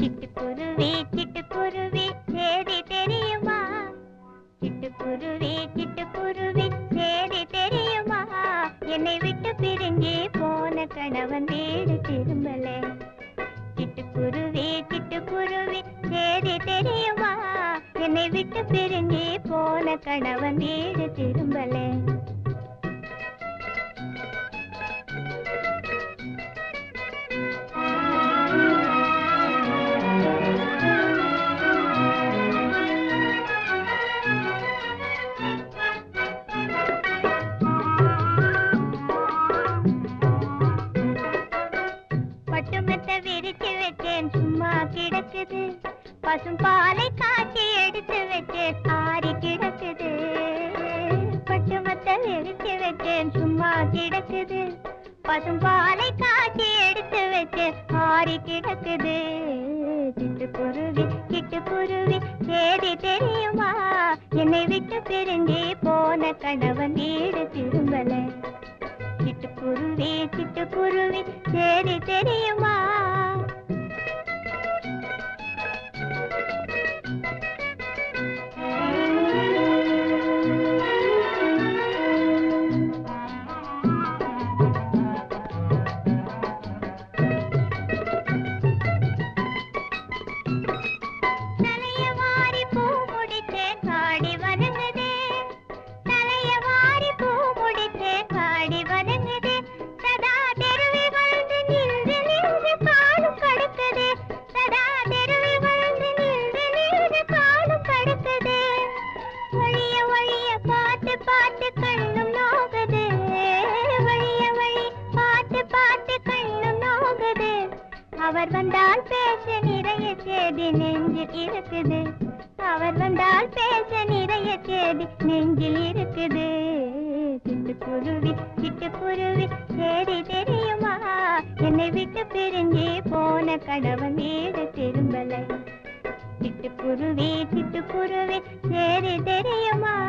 சிட்டுக்குருவி சிட்டுக்குருவி சேதி தெரியுமா? சிட்டுக்குருவி சிட்டுக்குருவி சேதி தெரியுமா? என்னை விட்டு பிரிஞ்சு போன கணவன் வீடு திரும்பல. சிட்டுக்குருவி சிட்டுக்குருவி சேதி தெரியுமா? என்னை விட்டு பிரிஞ்சு போன கணவன் வீடு திரும்பல. சும்மா கிடக்குது. பசும் பாலை காய்ச்சி எடுத்து வச்சேன் ஆறி கிடக்குது. பட்டுமெத்த விரிச்சு வச்சேன் சும்மா கிடக்குது. பசும் பாலை காய்ச்சி எடுத்து வச்சேன் ஆறி கிடக்குது. சிட்டுக்குருவி சிட்டுக்குருவி சேதி தெரியுமா? என்னை விட்டு பிரிஞ்சு போன கணவன் வீடு திரும்பல. சிட்டுக்குருவி சிட்டுக்குருவி சேதி தெரியும்? அவர் வந்தால் பேச நிறைய செய்தி நெஞ்சில் இருக்குது. அவர் வந்தால் பேச நிறைய செய்தி நெஞ்சில் இருக்குது. சிட்டுக்குருவி சிட்டுக்குருவி சேதி தெரியுமா? என்னை விட்டு பிரிஞ்சு போன கடவன் வீடு திரும்பலை. சிட்டுக்குருவி சிட்டுக்குருவி சேதி தெரியுமா?